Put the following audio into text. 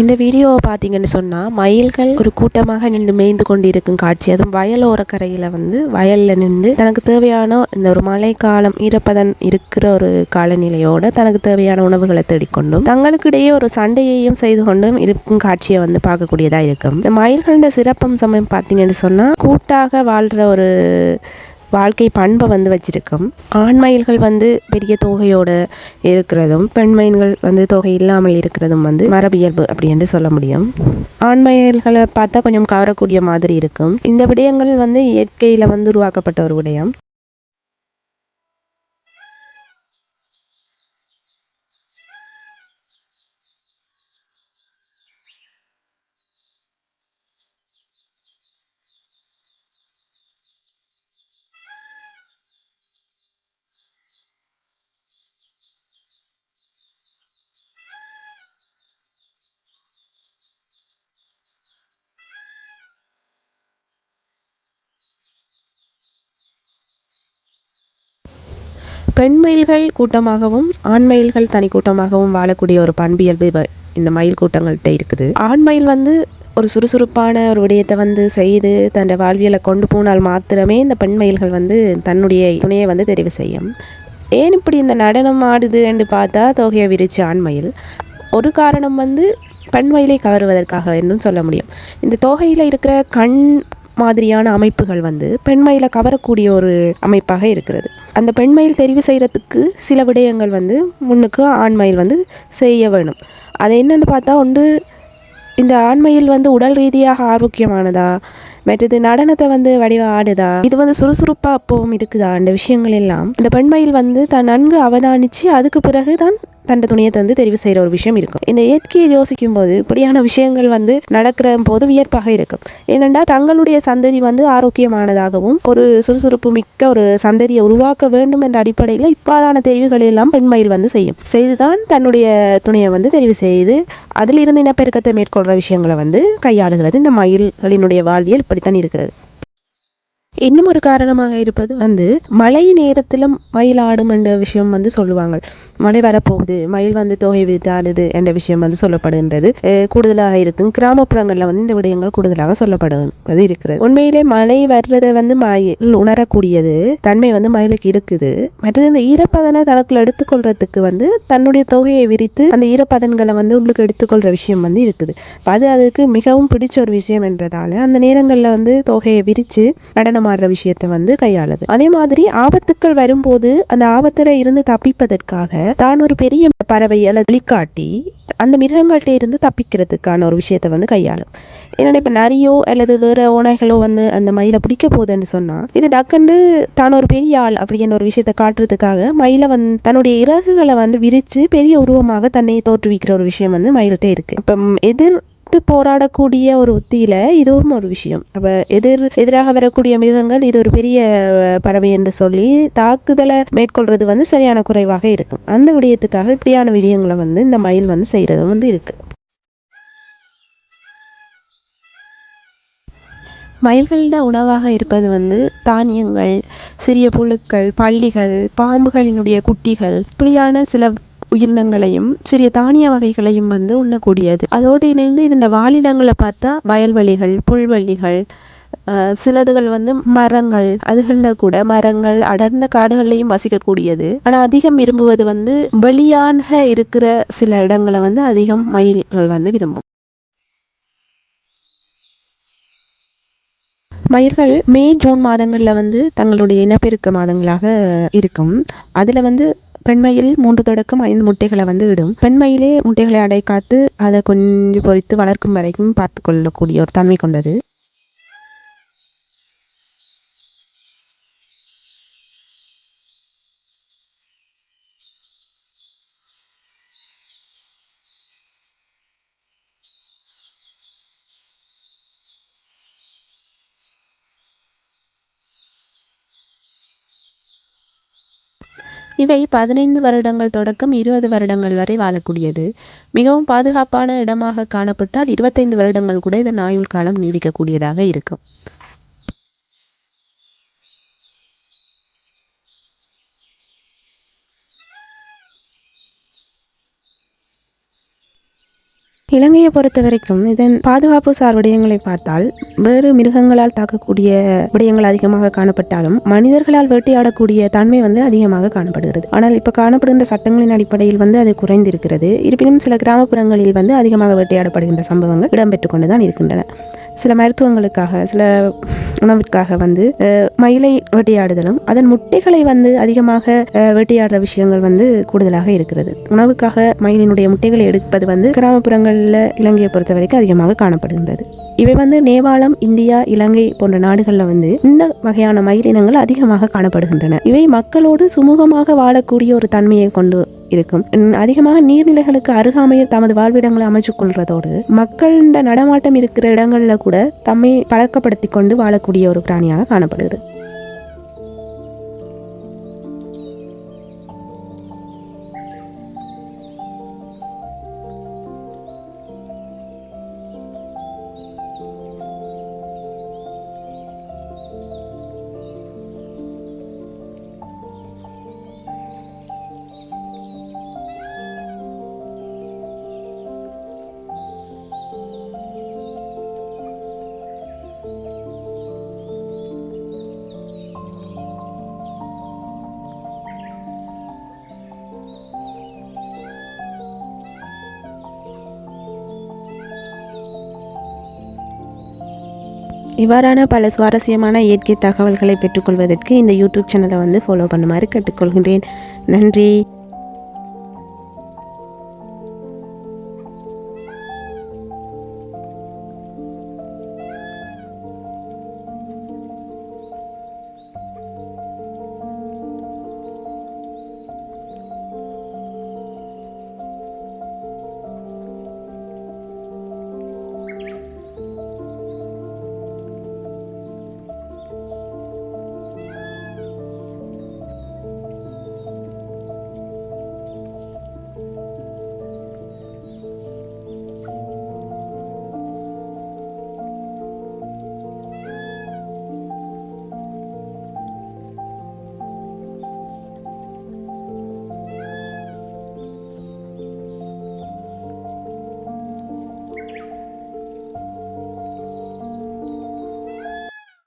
இந்த வீடியோவை பார்த்தீங்கன்னு சொன்னால் மயில்கள் ஒரு கூட்டமாக நின்று மேய்ந்து கொண்டிருக்கும் காட்சி. அதுவும் வயலோர கரையில் வந்து வயலில் நின்று தனக்கு தேவையான இந்த ஒரு மழைக்காலம் ஈரப்பதன் இருக்கிற ஒரு காலநிலையோட தனக்கு தேவையான உணவுகளை தேடிக்கொண்டும் தங்களுக்கு இடையே ஒரு சண்டையையும் செய்து கொண்டும் இருக்கும் காட்சியை வந்து பார்க்கக்கூடியதாக இருக்கும். இந்த மயில்களோட சிறப்பம்சம் பார்த்தீங்கன்னு சொன்னால் கூட்டாக வாழ்கிற ஒரு வாழ்க்கை பண்பை வந்து வச்சுருக்கும். ஆண் மயில்கள் வந்து பெரிய தொகையோடு இருக்கிறதும் பெண் மயில்கள் வந்து தொகை இல்லாமல் இருக்கிறதும் வந்து மரபியல்பு அப்படி என்று சொல்ல முடியும். ஆண் மயில்களை பார்த்தா கொஞ்சம் கவரக்கூடிய மாதிரி இருக்கும். இந்த விடயங்கள் வந்து இயற்கையில் வந்து உருவாக்கப்பட்ட ஒரு விடயம். பெண் மயில்கள் கூட்டமாகவும் ஆண் மயில்கள் தனி கூட்டமாகவும் வாழக்கூடிய ஒரு பண்பியல்பு இந்த மயில் கூட்டங்கள்கிட்ட இருக்குது. ஆண் மயில் வந்து ஒரு சுறுசுறுப்பான ஒரு விடயத்தை வந்து செய்து தன் வாழ்வியலை கொண்டு போனால் மாத்திரமே இந்த பெண் மயில்கள் வந்து தன்னுடைய துணையை வந்து தெரிவு செய்யும். ஏன் இப்படி இந்த நடனம் ஆடுது என்று பார்த்தா தொகையை விரிச்சு ஆண் மயில். ஒரு காரணம் வந்து பெண் மயிலை கவருவதற்காக என்றும் சொல்ல முடியும். இந்த தொகையில் இருக்கிற கண் மாதிரியான அமைப்புகள் வந்து பெண்மயிலை கவரக்கூடிய ஒரு அமைப்பாக இருக்கிறது. அந்த பெண்மயில் தெரிவு செய்கிறதுக்கு சில விடயங்கள் வந்து முன்னுக்கு ஆண்மயில் வந்து செய்ய வேணும். அது என்னென்னு பார்த்தா ஒன்று இந்த ஆண்மயில் வந்து உடல் ரீதியாக ஆரோக்கியமானதா? மற்றது நடனத்தை வந்து வடிவ ஆடுதா இது வந்து சுறுசுறுப்பாக அப்பவும் இருக்குதா? அந்த விஷயங்கள் எல்லாம். இந்த பெண்மயில் வந்து தான் நன்கு அவதானித்து அதுக்கு பிறகு தான் தன் துணையை தந்து தெரிவு செய்கிற ஒரு விஷயம் இருக்கும். இந்த இயற்கையை யோசிக்கும் போது இப்படியான விஷயங்கள் வந்து நடக்கிற போது வியப்பாக இருக்கும். ஏனென்றால் தங்களுடைய சந்ததி வந்து ஆரோக்கியமானதாகவும் ஒரு சுறுசுறுப்பு மிக்க ஒரு சந்ததியை உருவாக்க வேண்டும் என்ற அடிப்படையில் இவ்வாறான தெரிவுகளை எல்லாம் பெண்மயில் வந்து செய்யும். செய்துதான் தன்னுடைய துணையை வந்து தெரிவு செய்து அதிலிருந்து இனப்பெருக்கத்தை மேற்கொள்கிற விஷயங்களை வந்து கையாளுகிறது. இந்த மயில்களினுடைய வாழ்வியல் இப்படித்தான் இருக்கிறது. இன்னும் ஒரு காரணமாக இருப்பது வந்து மழை நேரத்திலும் மயில் ஆடும் என்ற விஷயம் வந்து சொல்லுவாங்க. மழை வரப்போகுது மயில் வந்து தொகை விரித்து ஆடுது என்ற விஷயம் வந்து சொல்லப்படுகின்றது. கூடுதலாக இருக்கும். கிராமப்புறங்களில் வந்து இந்த விடயங்கள் கூடுதலாக சொல்லப்படுவது இருக்கிறது. உண்மையிலே மழை வர்றதை வந்து மயில் உணரக்கூடியது தன்மை வந்து மயிலுக்கு இருக்குது. மற்றது இந்த ஈரப்பதனை தளத்தில் எடுத்துக்கொள்றதுக்கு வந்து தன்னுடைய தொகையை விரித்து அந்த ஈரப்பதன்களை வந்து உங்களுக்கு எடுத்துக்கொள்கிற விஷயம் வந்து இருக்குது. அது அதுக்கு மிகவும் பிடிச்ச ஒரு விஷயம் என்றதால அந்த நேரங்களில் வந்து தொகையை விரித்து நடனம் மாறுற விஷயத்தை வந்து கையாளுது. அதே மாதிரி ஆபத்துக்கள் வரும்போது அந்த ஆபத்துல இருந்து தப்பிப்பதற்காக தான் ஒரு பெரிய பறவை அல்லது வெளிக்காட்டி அந்த மிருகங்கள்ட்ட இருந்து தப்பிக்கிறதுக்கான ஒரு விஷயத்தை வந்து கையாளும். என்னென்னா இப்போ நரியோ அல்லது வேற ஓனைகளோ வந்து அந்த மயிலை பிடிக்க போகுதுன்னு சொன்னால் இது டக்குன்னு தான் ஒரு பெரிய ஆள் அப்படின்னு ஒரு விஷயத்தை காட்டுறதுக்காக மயிலை வந்து தன்னுடைய இறகுகளை வந்து விரித்து பெரிய உருவமாக தன்னை தோற்றுவிக்கிற ஒரு விஷயம் வந்து மயில்கிட்ட இருக்கு. இப்போ எதிர் எதிர்த்து போராடக்கூடிய ஒரு உத்தியில இதுவும் ஒரு விஷயம். எதிர் எதிராக வரக்கூடிய மிருகங்கள் இது ஒரு பெரிய பறவை என்று சொல்லி தாக்குதலை மேற்கொள்றது வந்து சரியான குறைவாக இருக்கும். அந்த விடயத்துக்காக இப்படியான விடயங்களை வந்து இந்த மயில் வந்து செய்யறது வந்து இருக்கு. மயில்களிட உணவாக இருப்பது வந்து தானியங்கள் சிறிய புழுக்கள் பள்ளிகள் பாம்புகளினுடைய குட்டிகள் இப்படியான சில உயிரினங்களையும் சிறிய தானிய வகைகளையும் வந்து உண்ணக்கூடியது. அதோடு இணைந்து இந்த வாழிடங்களை பார்த்தா வயல்வெளிகள் புல்வெளிகள் சிலதுகள் வந்து மரங்கள் அதுகளில் கூட மரங்கள் அடர்ந்த காடுகள்லையும் வசிக்கக்கூடியது. ஆனால் அதிகம் விரும்புவது வந்து வெளியாக இருக்கிற சில இடங்களை வந்து அதிகம் மயில்கள் வந்து விரும்பும். மயில்கள் மே ஜூன் மாதங்களில் வந்து தங்களுடைய இனப்பெருக்க மாதங்களாக இருக்கும். அதில் வந்து பெண்மயில் மூன்று தொடக்கம் ஐந்து முட்டைகளை வந்து இடும். பெண்மயிலே முட்டைகளை அடை காத்து அதை கொஞ்சம் பொறித்து வளர்க்கும் வரைக்கும் பார்த்து கொள்ளக்கூடிய ஒரு தன்மை கொண்டது. இவை பதினைந்து வருடங்கள் தொடக்கம் இருபது வருடங்கள் வரை வாழக்கூடியது. மிகவும் பாதுகாப்பான இடமாக காணப்பட்டால் இருபத்தைந்து வருடங்கள் கூட இதன் ஆயுள் காலம் நீடிக்கக்கூடியதாக இருக்கும். இலங்கையை பொறுத்த வரைக்கும் இதன் பாதுகாப்பு சார் விடயங்களை பார்த்தால் வேறு மிருகங்களால் தாக்கக்கூடிய விடயங்கள் அதிகமாக காணப்பட்டாலும் மனிதர்களால் வேட்டையாடக்கூடிய தன்மை வந்து அதிகமாக காணப்படுகிறது. ஆனால் இப்போ காணப்படுகின்ற சட்டங்களின் அடிப்படையில் வந்து அது குறைந்திருக்கிறது. இருப்பினும் சில கிராமப்புறங்களில் வந்து அதிகமாக வேட்டையாடப்படுகின்ற சம்பவங்கள் இடம்பெற்று கொண்டுதான் இருக்கின்றன. சில மருத்துவங்களுக்காக சில உணவிற்காக வந்து மயிலை வேட்டையாடுதலும் அதன் முட்டைகளை வந்து அதிகமாக வேட்டையாடுற விஷயங்கள் வந்து கூடுதலாக இருக்கிறது. உணவுக்காக மயிலினுடைய முட்டைகளை எடுப்பது வந்து கிராமப்புறங்களில் இலங்கையை பொறுத்த வரைக்கும் அதிகமாக காணப்படுகின்றது. இவை வந்து நேபாளம் இந்தியா இலங்கை போன்ற நாடுகளில் வந்து இந்த வகையான மயில் இனங்கள் அதிகமாக காணப்படுகின்றன. இவை மக்களோடு சுமூகமாக வாழக்கூடிய ஒரு தன்மையை கொண்டு இருக்கும். அதிகமாக நீர்நிலைகளுக்கு அருகாமையில் தமது வாழ்விடங்களை அமைச்சுக் கொள்றதோடு மக்களின் நடமாட்டம் இருக்கிற இடங்களில் கூட தம்மை பழக்கப்படுத்தி கொண்டு வாழக்கூடிய ஒரு பிராணியாக காணப்படுகிறது. இவ்வாறான பல சுவாரஸ்யமான இயற்கை தகவல்களை பெற்றுக்கொள்வதற்கு இந்த யூடியூப் சேனலை வந்து ஃபாலோ பண்ணுமாறு கேட்டுக்கொள்கின்றேன். நன்றி.